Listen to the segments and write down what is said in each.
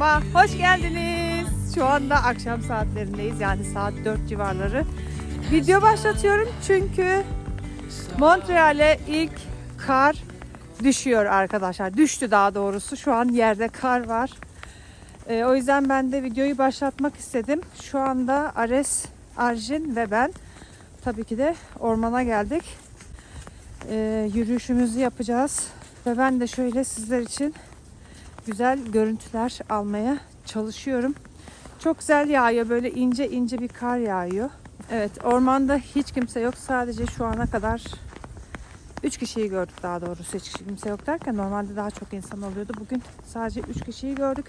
Kanalıma hoş geldiniz. Şu anda akşam saatlerindeyiz. Yani saat 4 civarları. Video başlatıyorum çünkü Montreal'e ilk kar düşüyor arkadaşlar. Düştü daha doğrusu. Şu an yerde kar var. Ee, o yüzden ben de videoyu başlatmak istedim. Şu anda Ares, Arjin ve ben tabii ki de ormana geldik. Ee, yürüyüşümüzü yapacağız. Ve ben de şöyle sizler için güzel görüntüler almaya çalışıyorum. Çok güzel yağıyor. Böyle ince ince bir kar yağıyor. Evet ormanda hiç kimse yok. Sadece şu ana kadar 3 kişiyi gördük daha doğrusu. Hiç kimse yok derken normalde daha çok insan oluyordu. Bugün sadece 3 kişiyi gördük.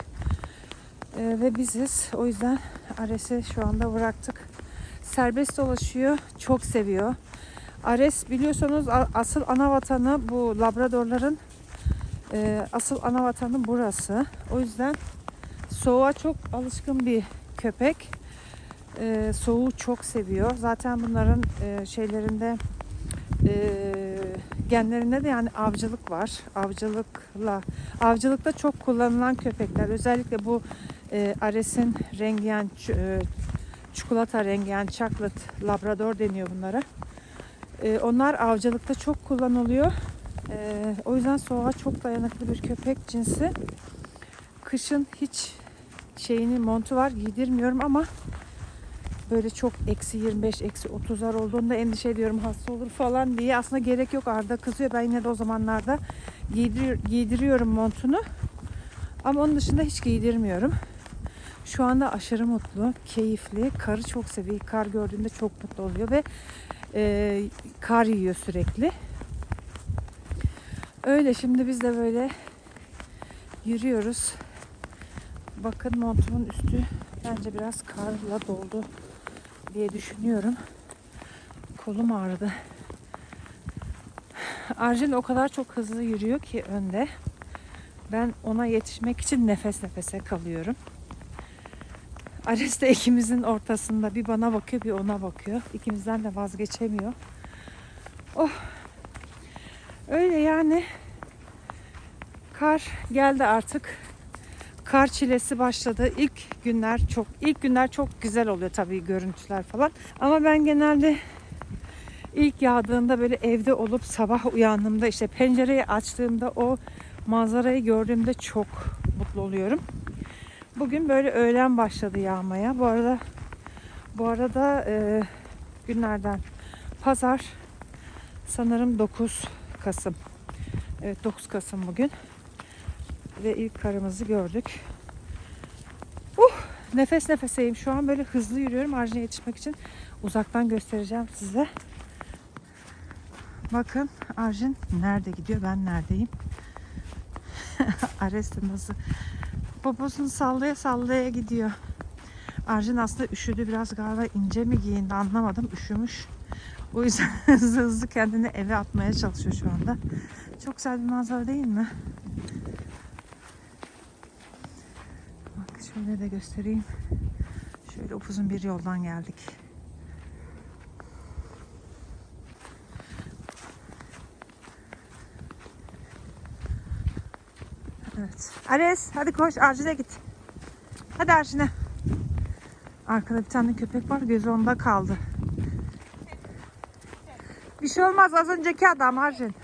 Ee, ve biziz. O yüzden Ares'i şu anda bıraktık. Serbest dolaşıyor. Çok seviyor. Ares biliyorsunuz asıl ana vatanı bu Labradorların e, asıl ana vatanı burası. O yüzden soğuğa çok alışkın bir köpek. E, soğuğu çok seviyor. Zaten bunların e, şeylerinde e, genlerinde de yani avcılık var. Avcılıkla avcılıkta çok kullanılan köpekler. Özellikle bu e, Ares'in rengiyen e, çikolata rengiyen chocolate labrador deniyor bunlara. Ee, onlar avcılıkta çok kullanılıyor. Ee, o yüzden soğuğa çok dayanıklı bir köpek cinsi. Kışın hiç şeyini montu var giydirmiyorum ama böyle çok eksi 25 eksi 30'lar olduğunda endişe ediyorum hasta olur falan diye. Aslında gerek yok Arda kızıyor. Ben yine de o zamanlarda giydir, giydiriyorum montunu. Ama onun dışında hiç giydirmiyorum. Şu anda aşırı mutlu, keyifli. Karı çok seviyor. Kar gördüğünde çok mutlu oluyor ve e, kar yiyor sürekli. Öyle şimdi biz de böyle yürüyoruz. Bakın montumun üstü bence biraz karla doldu diye düşünüyorum. Kolum ağrıdı. Arjin o kadar çok hızlı yürüyor ki önde. Ben ona yetişmek için nefes nefese kalıyorum. Ares de ikimizin ortasında bir bana bakıyor bir ona bakıyor. İkimizden de vazgeçemiyor. Oh. Öyle yani. Kar geldi artık. Kar çilesi başladı. İlk günler çok ilk günler çok güzel oluyor tabii görüntüler falan. Ama ben genelde ilk yağdığında böyle evde olup sabah uyandığımda işte pencereyi açtığımda o manzarayı gördüğümde çok mutlu oluyorum. Bugün böyle öğlen başladı yağmaya. Bu arada bu arada e, günlerden pazar sanırım 9 Kasım. Evet 9 Kasım bugün. Ve ilk karımızı gördük. Uh, nefes nefeseyim. Şu an böyle hızlı yürüyorum Arjin'e yetişmek için. Uzaktan göstereceğim size. Bakın Arjin nerede gidiyor ben neredeyim. Ares nasıl Poposunu sallaya sallaya gidiyor. Arjin aslında üşüdü biraz galiba ince mi giyindi anlamadım üşümüş. O yüzden hızlı hızlı kendini eve atmaya çalışıyor şu anda. Çok güzel bir manzara değil mi? Bak şöyle de göstereyim. Şöyle upuzun bir yoldan geldik. Evet. Ares hadi koş Arjin'e git. Hadi Arjin'e. Arkada bir tane köpek var gözü onda kaldı. Şey olmaz az önceki adam Arjin.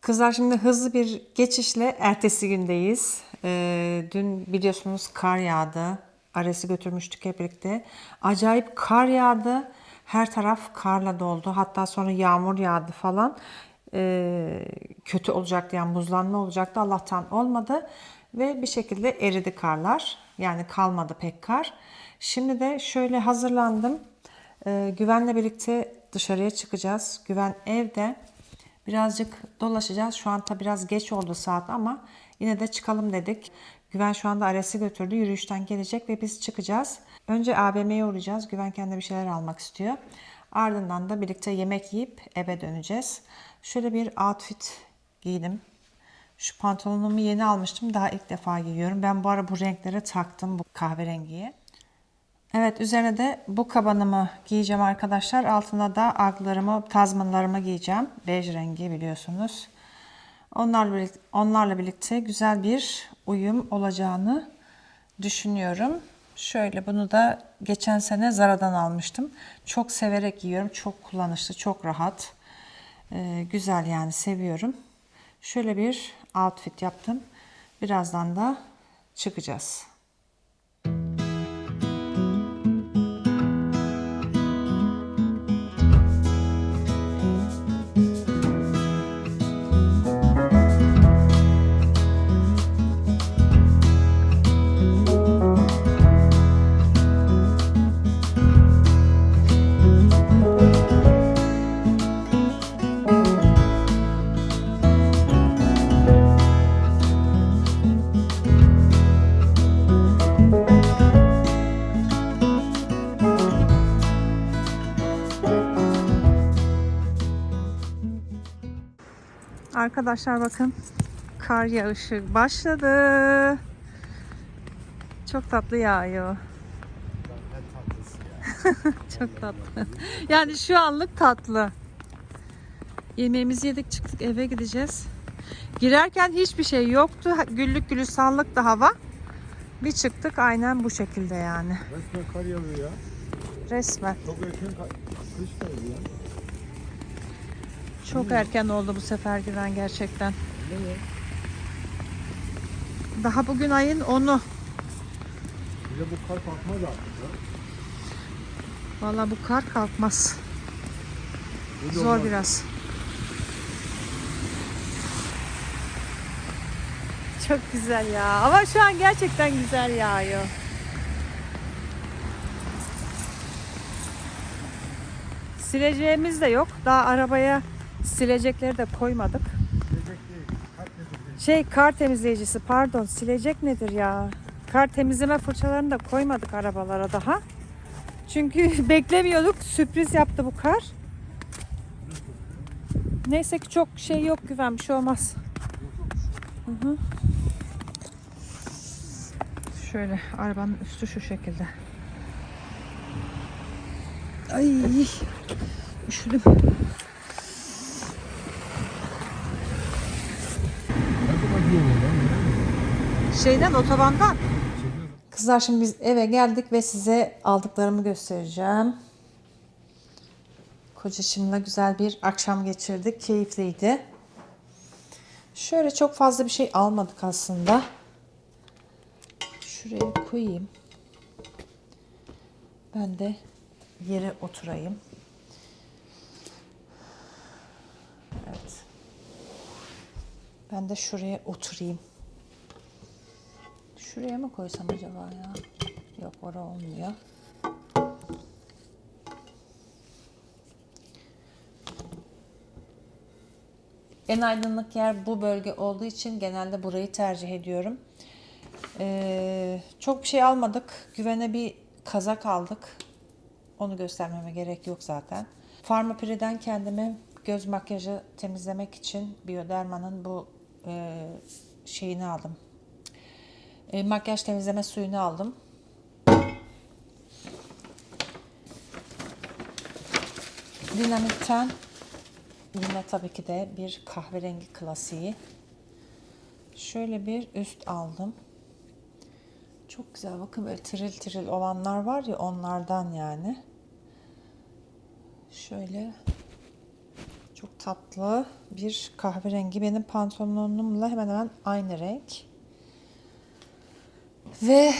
Kızlar şimdi hızlı bir geçişle ertesi gündeyiz. Ee, dün biliyorsunuz kar yağdı. Ares'i götürmüştük hep birlikte. Acayip kar yağdı. Her taraf karla doldu. Hatta sonra yağmur yağdı falan. Ee, kötü olacaktı yani buzlanma olacaktı. Allah'tan olmadı. Ve bir şekilde eridi karlar. Yani kalmadı pek kar. Şimdi de şöyle hazırlandım. Ee, Güven'le birlikte dışarıya çıkacağız. Güven evde. Birazcık dolaşacağız. Şu anda biraz geç oldu saat ama yine de çıkalım dedik. Güven şu anda Ares'i götürdü. Yürüyüşten gelecek ve biz çıkacağız. Önce AVM'ye uğrayacağız. Güven kendine bir şeyler almak istiyor. Ardından da birlikte yemek yiyip eve döneceğiz. Şöyle bir outfit giydim. Şu pantolonumu yeni almıştım. Daha ilk defa giyiyorum. Ben bu ara bu renklere taktım bu kahverengiye. Evet üzerine de bu kabanımı giyeceğim arkadaşlar. Altına da aglarımı, tazmanlarımı giyeceğim. Bej rengi biliyorsunuz. Onlarla birlikte, onlarla birlikte güzel bir uyum olacağını düşünüyorum. Şöyle bunu da geçen sene Zara'dan almıştım. Çok severek giyiyorum. Çok kullanışlı, çok rahat. Ee, güzel yani seviyorum. Şöyle bir outfit yaptım. Birazdan da çıkacağız. Arkadaşlar bakın kar yağışı başladı. Çok tatlı yağıyor. Çok tatlı. Yani şu anlık tatlı. Yemeğimizi yedik çıktık eve gideceğiz. Girerken hiçbir şey yoktu. Güllük gülistanlık da hava. Bir çıktık aynen bu şekilde yani. Resmen kar yağıyor ya. Resmen. Çok erken. Kış geldi ya. Çok erken oldu bu sefer giren gerçekten. Daha bugün ayın 10'u. Bir de bu kar kalkmaz artık ya. Vallahi bu kar kalkmaz. Böyle Zor olmaz. biraz. Çok güzel ya. Ama şu an gerçekten güzel yağıyor. Sileceğimiz de yok. Daha arabaya silecekleri de koymadık. Değil. Kar temizleyici. Şey kar temizleyicisi pardon silecek nedir ya? Kar temizleme fırçalarını da koymadık arabalara daha. Çünkü beklemiyorduk. Sürpriz yaptı bu kar. Neyse ki çok şey yok güven bir şey olmaz. Hı hı. Şöyle arabanın üstü şu şekilde. Ay üşüdüm. Nasıl acıyor bu lan? Şeyden otobandan. Kızlar şimdi biz eve geldik ve size aldıklarımı göstereceğim. Kocaşımla güzel bir akşam geçirdik. Keyifliydi. Şöyle çok fazla bir şey almadık aslında. Şuraya koyayım. Ben de yere oturayım. Evet. Ben de şuraya oturayım. Şuraya mı koysam acaba ya? Yok orada olmuyor. En aydınlık yer bu bölge olduğu için genelde burayı tercih ediyorum. Ee, çok bir şey almadık. Güvene bir kazak aldık. Onu göstermeme gerek yok zaten. Farmapiri'den kendime göz makyajı temizlemek için Bioderma'nın bu e, şeyini aldım. E, makyaj temizleme suyunu aldım. Dinamit'ten yine tabii ki de bir kahverengi klasiği. Şöyle bir üst aldım. Çok güzel bakın böyle tiril tiril olanlar var ya onlardan yani. Şöyle çok tatlı bir kahverengi benim pantolonumla hemen hemen aynı renk. Ve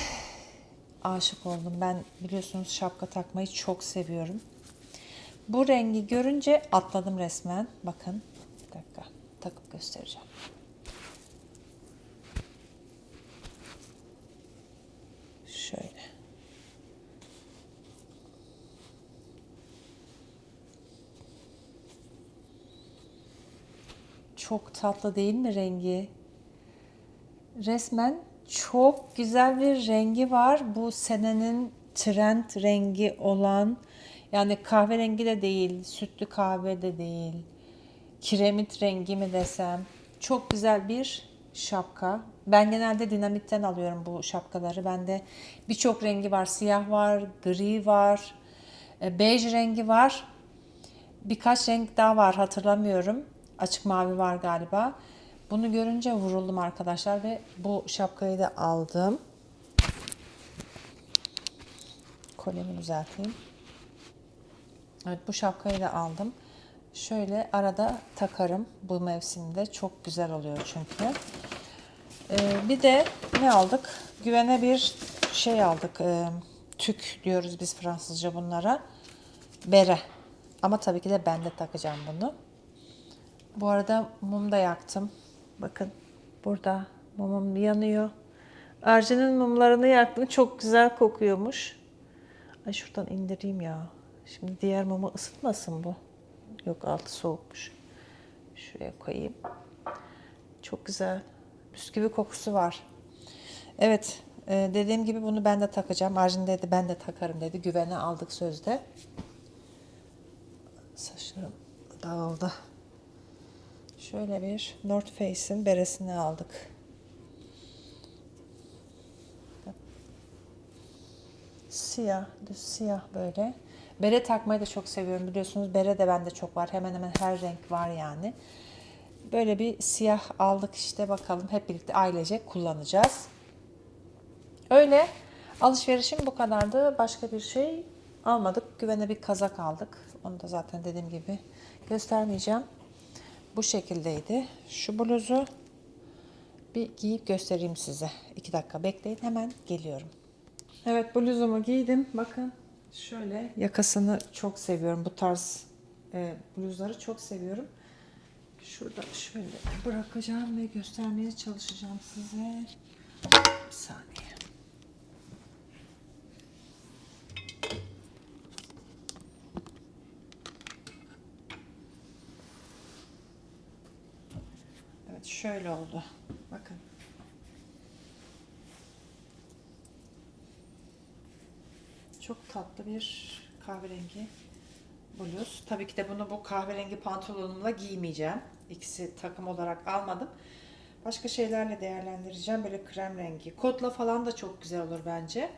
aşık oldum. Ben biliyorsunuz şapka takmayı çok seviyorum. Bu rengi görünce atladım resmen. Bakın. Bir dakika. Takıp göstereceğim. Şöyle. Çok tatlı değil mi rengi? Resmen çok güzel bir rengi var. Bu senenin trend rengi olan yani kahverengi de değil, sütlü kahve de değil. Kiremit rengi mi desem. Çok güzel bir şapka. Ben genelde dinamitten alıyorum bu şapkaları. Bende birçok rengi var. Siyah var, gri var, e, bej rengi var. Birkaç renk daha var hatırlamıyorum. Açık mavi var galiba. Bunu görünce vuruldum arkadaşlar ve bu şapkayı da aldım. Kolyemi düzelteyim. Evet bu şapkayı da aldım. Şöyle arada takarım bu mevsimde. Çok güzel oluyor çünkü. Ee, bir de ne aldık? Güvene bir şey aldık. Ee, tük diyoruz biz Fransızca bunlara. Bere. Ama tabii ki de ben de takacağım bunu. Bu arada mum da yaktım. Bakın burada mumum yanıyor. Arjin'in mumlarını yaktım. Çok güzel kokuyormuş. Ay şuradan indireyim ya. Şimdi diğer mumu ısıtmasın bu. Yok altı soğukmuş. Şuraya koyayım. Çok güzel. Bisküvi kokusu var. Evet. e, dediğim gibi bunu ben de takacağım. Arjin dedi ben de takarım dedi. Güvene aldık sözde. Saçlarım dağıldı. Şöyle bir North Face'in beresini aldık. Siyah, düz siyah böyle. Bere takmayı da çok seviyorum biliyorsunuz. Bere de bende çok var. Hemen hemen her renk var yani. Böyle bir siyah aldık işte bakalım hep birlikte ailece kullanacağız. Öyle alışverişim bu kadardı. Başka bir şey almadık. Güvene bir kazak aldık. Onu da zaten dediğim gibi göstermeyeceğim. Bu şekildeydi. Şu bluzu bir giyip göstereyim size. İki dakika bekleyin hemen geliyorum. Evet bluzumu giydim. Bakın şöyle yakasını çok seviyorum. Bu tarz e, bluzları çok seviyorum. Şurada şöyle bırakacağım ve göstermeye çalışacağım size. Bir saniye. Evet şöyle oldu. Bakın. Çok tatlı bir kahverengi bluz. Tabii ki de bunu bu kahverengi pantolonumla giymeyeceğim. İkisi takım olarak almadım. Başka şeylerle değerlendireceğim. Böyle krem rengi. Kotla falan da çok güzel olur bence.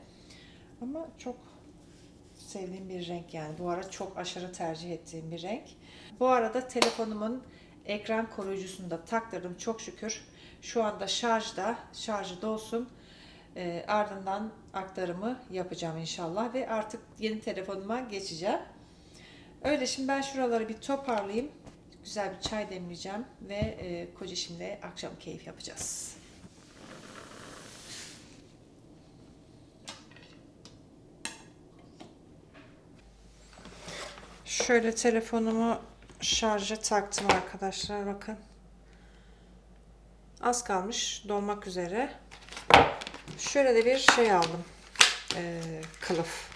Ama çok sevdiğim bir renk yani. Bu ara çok aşırı tercih ettiğim bir renk. Bu arada telefonumun ekran koruyucusunu da taktırdım çok şükür. Şu anda şarjda. Şarjı dolsun. Ee, ardından aktarımı yapacağım inşallah ve artık yeni telefonuma geçeceğim. Öyle şimdi ben şuraları bir toparlayayım. Güzel bir çay demleyeceğim ve e, koca şimdi akşam keyif yapacağız. Şöyle telefonumu şarja taktım arkadaşlar bakın. Az kalmış dolmak üzere. Şöyle de bir şey aldım. Ee, kılıf.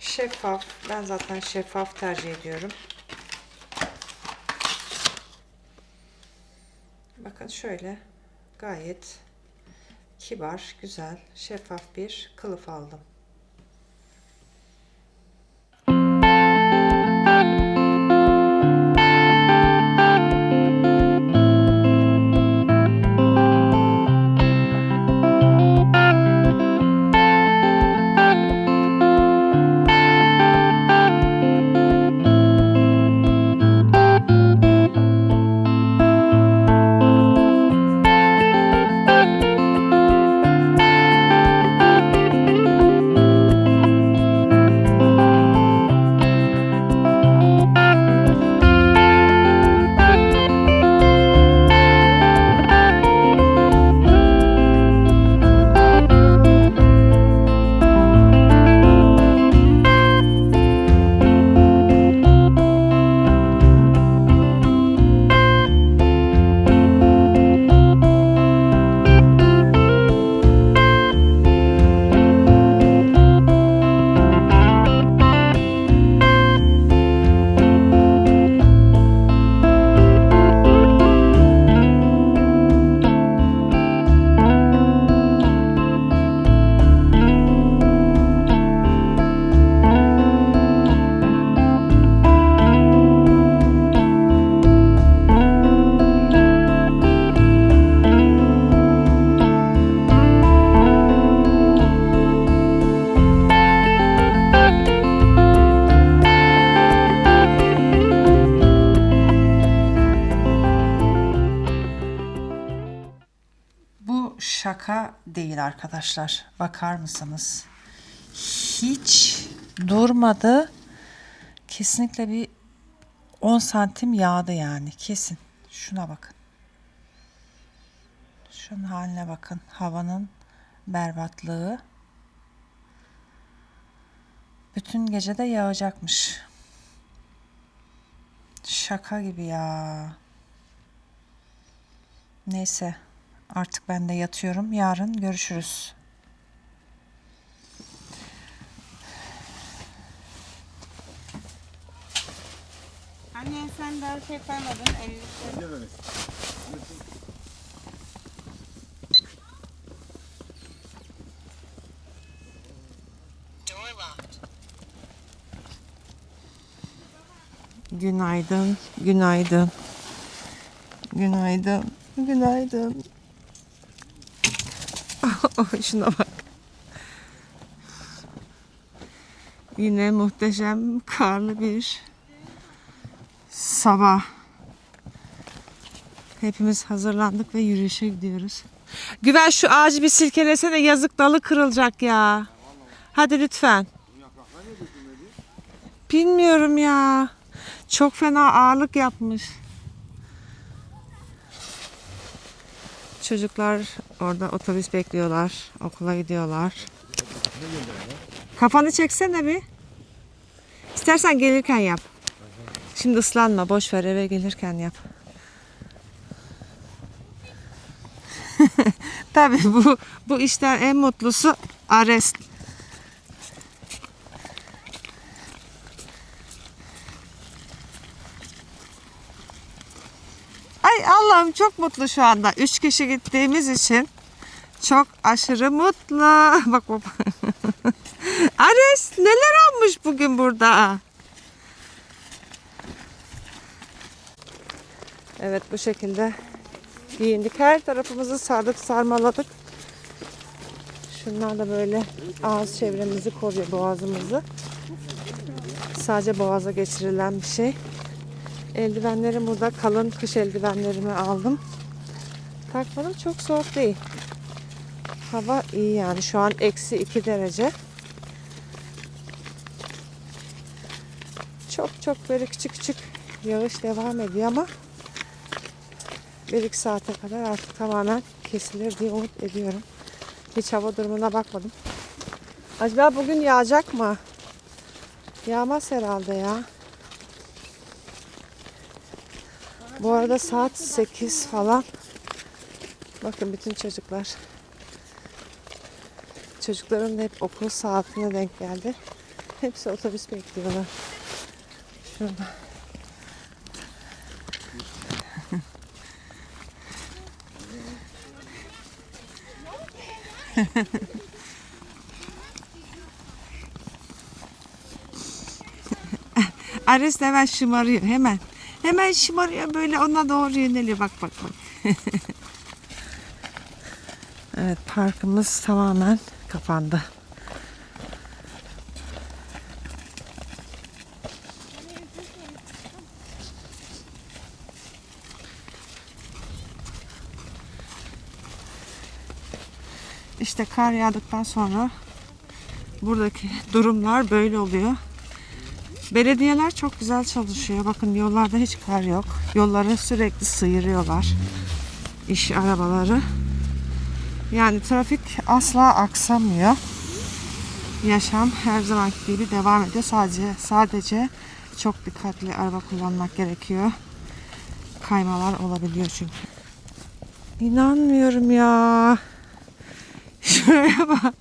Şeffaf. Ben zaten şeffaf tercih ediyorum. Bakın şöyle gayet kibar, güzel, şeffaf bir kılıf aldım. Şaka değil arkadaşlar. Bakar mısınız? Hiç durmadı. Kesinlikle bir 10 santim yağdı yani kesin. Şuna bakın. Şunun haline bakın. Havanın berbatlığı. Bütün gece de yağacakmış. Şaka gibi ya. Neyse. Artık ben de yatıyorum. Yarın görüşürüz. Anne sen daha şey koymadın elini. Günaydın, günaydın. Günaydın, günaydın. Şuna bak. Yine muhteşem karlı bir sabah. Hepimiz hazırlandık ve yürüyüşe gidiyoruz. Güven şu ağacı bir silkelesene yazık dalı kırılacak ya. Hadi lütfen. Bilmiyorum ya. Çok fena ağırlık yapmış. Çocuklar orada otobüs bekliyorlar. Okula gidiyorlar. Kafanı çeksene bir. İstersen gelirken yap. Şimdi ıslanma. Boş ver eve gelirken yap. Tabii bu bu işten en mutlusu Ares. Allah'ım çok mutlu şu anda. Üç kişi gittiğimiz için çok aşırı mutlu. Bak bak. Ares neler olmuş bugün burada? Evet bu şekilde giyindik. Her tarafımızı sardık, sarmaladık. Şunlar da böyle ağız çevremizi koruyor, boğazımızı. Sadece boğaza geçirilen bir şey. Eldivenlerim burada. Kalın kış eldivenlerimi aldım. Takmadım. Çok soğuk değil. Hava iyi yani. Şu an eksi 2 derece. Çok çok böyle küçük küçük yağış devam ediyor ama bir iki saate kadar artık tamamen kesilir diye umut ediyorum. Hiç hava durumuna bakmadım. Acaba bugün yağacak mı? Yağmaz herhalde ya. Bu arada saat 8 falan. Bakın bütün çocuklar. Çocukların da hep okul saatine denk geldi. Hepsi otobüs bekliyorlar. Şurada. Ares hemen şımarıyor hemen. Hemen şımarıyor böyle ona doğru yöneliyor. Bak bak bak. evet parkımız tamamen kapandı. İşte kar yağdıktan sonra buradaki durumlar böyle oluyor. Belediyeler çok güzel çalışıyor. Bakın yollarda hiç kar yok. Yolları sürekli sıyırıyorlar. İş arabaları. Yani trafik asla aksamıyor. Yaşam her zamanki gibi devam ediyor. Sadece sadece çok dikkatli araba kullanmak gerekiyor. Kaymalar olabiliyor çünkü. İnanmıyorum ya. Şuraya bak.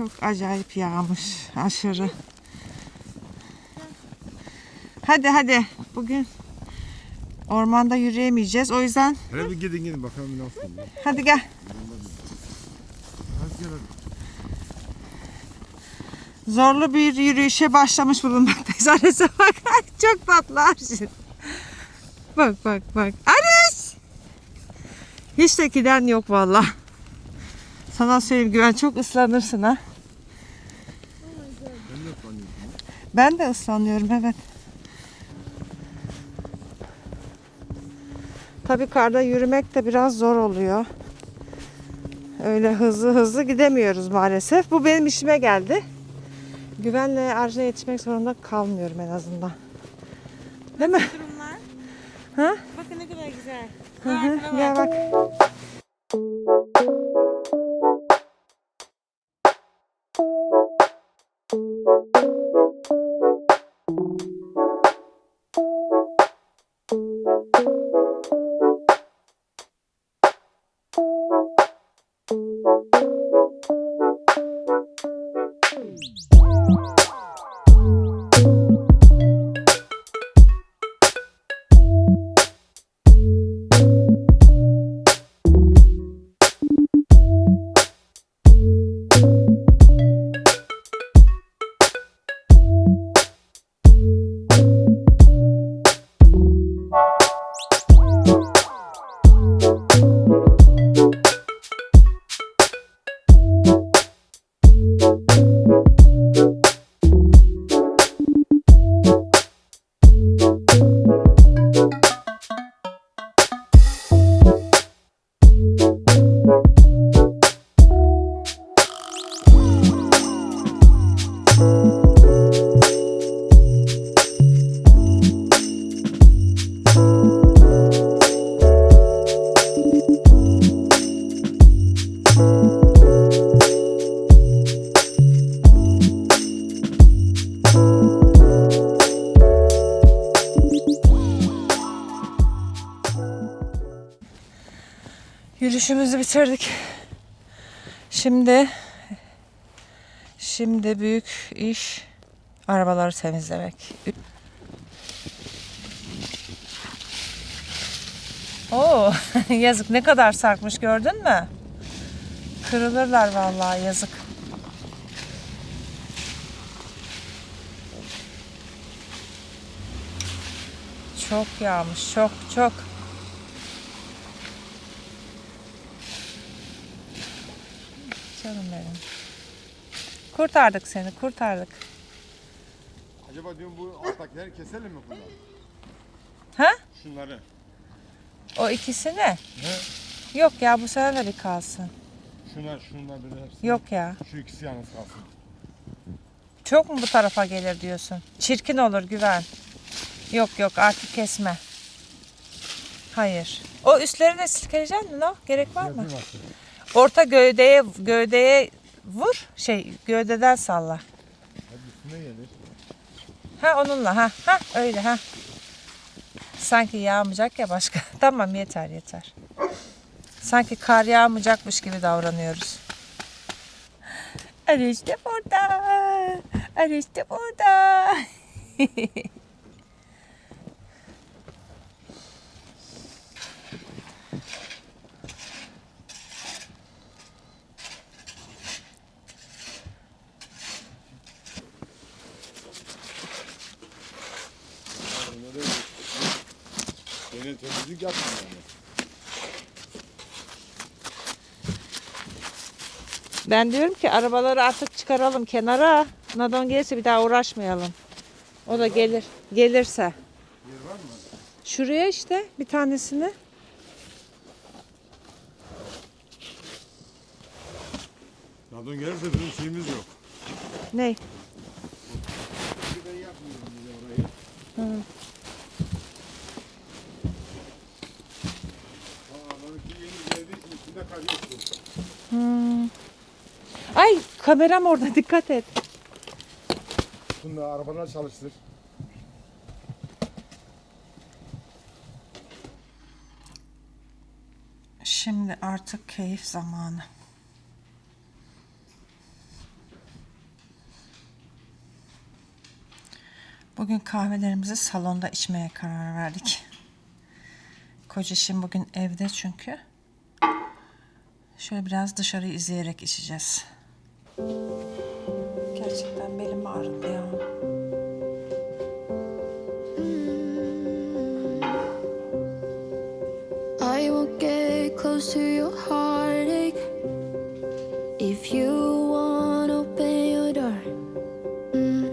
Çok acayip yağmış. Aşırı. Hadi hadi. Bugün ormanda yürüyemeyeceğiz. O yüzden Hele bir gidin gidin bakalım nasıl. hadi gel. Hadi gel hadi. Zorlu bir yürüyüşe başlamış bulunmaktayız. Ares'e bak. Çok tatlı Arşin. Bak bak bak. Ares! Hiç de giden yok valla. Sana söyleyeyim güven çok ıslanırsın ha. Ben de ıslanıyorum evet. Tabii karda yürümek de biraz zor oluyor. Öyle hızlı hızlı gidemiyoruz maalesef. Bu benim işime geldi. Güvenle arca yetişmek zorunda kalmıyorum en azından. Değil mi? Durumlar. Ha? Bakın ne kadar güzel. Hı hı. Gel bak. Yürüyüşümüzü bitirdik. Şimdi şimdi büyük iş arabaları temizlemek. Oo, yazık ne kadar sarkmış gördün mü? Kırılırlar vallahi yazık. Çok yağmış, çok çok. Canım benim. Kurtardık seni, kurtardık. Acaba diyorum bu alttakileri keselim mi bunları? Ha? Şunları. O ikisini? Ne? Yok ya bu bir kalsın. Şunlar, şunlar böyle hepsi. Yok ya. Şu ikisi yalnız kalsın. Çok mu bu tarafa gelir diyorsun? Çirkin olur güven. Yok yok artık kesme. Hayır. O üstleri de silkeleyeceksin mi? No? Gerek var mı? Yapayım artık. Orta gövdeye gövdeye vur. Şey gövdeden salla. Ha onunla ha. Ha öyle ha. Sanki yağmayacak ya başka. tamam yeter yeter. Sanki kar yağmayacakmış gibi davranıyoruz. Arış da burada. Arış da burada. Bunları Yine temizlik yapmıyor yani. Ben diyorum ki arabaları artık çıkaralım kenara. Nadon gelirse bir daha uğraşmayalım. O da gelir. Gelirse. Yer var mı? Şuraya işte bir tanesini. Radon gelirse bizim şeyimiz yok. Ne? Ben yapmıyorum bile orayı. Hı. Aa, benimki yeni geldiği için içinde kar yoktu. Hmm. Ay kameram orada dikkat et. Bunu arabalar çalıştır. Şimdi artık keyif zamanı. Bugün kahvelerimizi salonda içmeye karar verdik. Kocacığım bugün evde çünkü. Şöyle biraz dışarı izleyerek içeceğiz. Gerçekten belim ağrıdı ya. I won't get close to your heartache if you want open your door. Mm.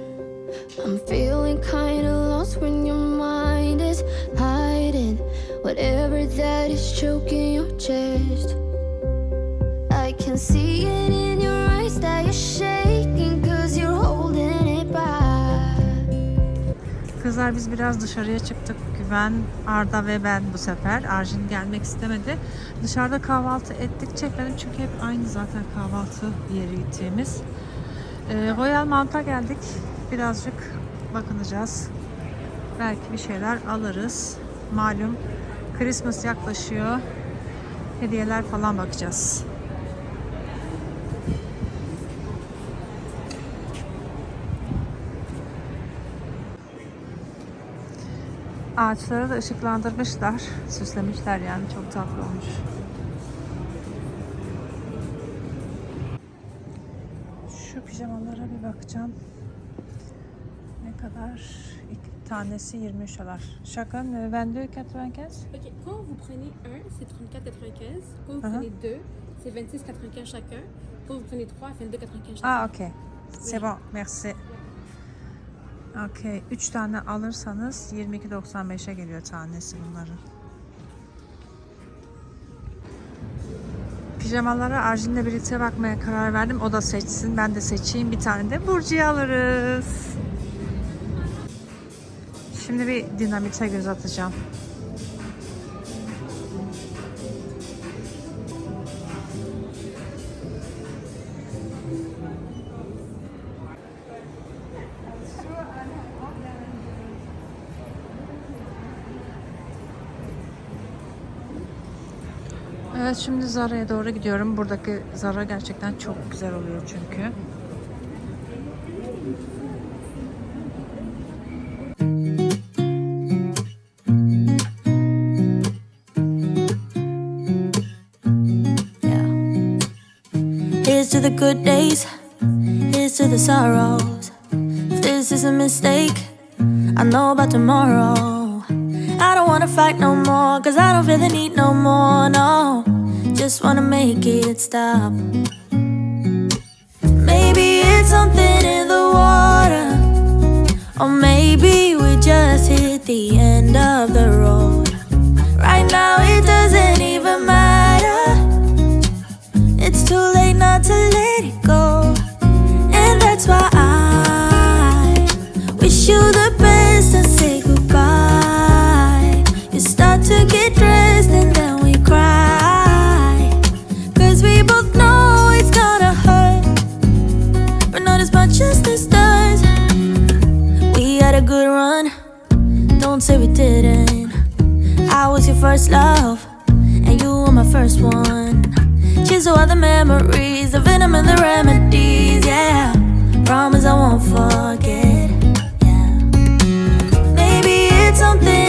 I'm feeling kinda lost when your mind is hiding Whatever that is choking your chest. I can see it Kızlar biz biraz dışarıya çıktık. Güven, Arda ve ben bu sefer. Arjin gelmek istemedi. Dışarıda kahvaltı ettik. Çekmedim çünkü hep aynı zaten kahvaltı yeri gittiğimiz. Ee, Royal Mount'a geldik. Birazcık bakınacağız. Belki bir şeyler alırız. Malum Christmas yaklaşıyor. Hediyeler falan bakacağız. Ağaçları da ışıklandırmışlar. Süslemişler yani çok tatlı olmuş. Şu pijamalara bir bakacağım. Ne kadar? İki tanesi 23 dolar. Chacun euh, 22,95. Ok, quand vous prenez un, c'est 34,95. Quand vous prenez deux, c'est 26,95 chacun. Quand vous prenez trois, c'est 22,95 chacun. Ah okey. C'est bon. Merci. Okey. 3 tane alırsanız 22.95'e geliyor tanesi bunların. Pijamalara Arjin'le birlikte bakmaya karar verdim. O da seçsin. Ben de seçeyim. Bir tane de Burcu'ya alırız. Şimdi bir dinamite göz atacağım. Evet şimdi Zara'ya doğru gidiyorum. Buradaki Zara gerçekten çok güzel oluyor çünkü. The good days, here's to the sorrows. If this is a mistake, I know about tomorrow. I don't wanna fight no more, cause I don't feel the need no more, no. Just wanna make it stop. Maybe it's something in the water, or maybe we just hit the end of the road. Right now, it doesn't even matter. It's too late not to let it go. And that's why I wish you the best and say goodbye. You start to get dressed memories, the venom and the remedies, yeah. Promise I won't forget, yeah. Maybe it's something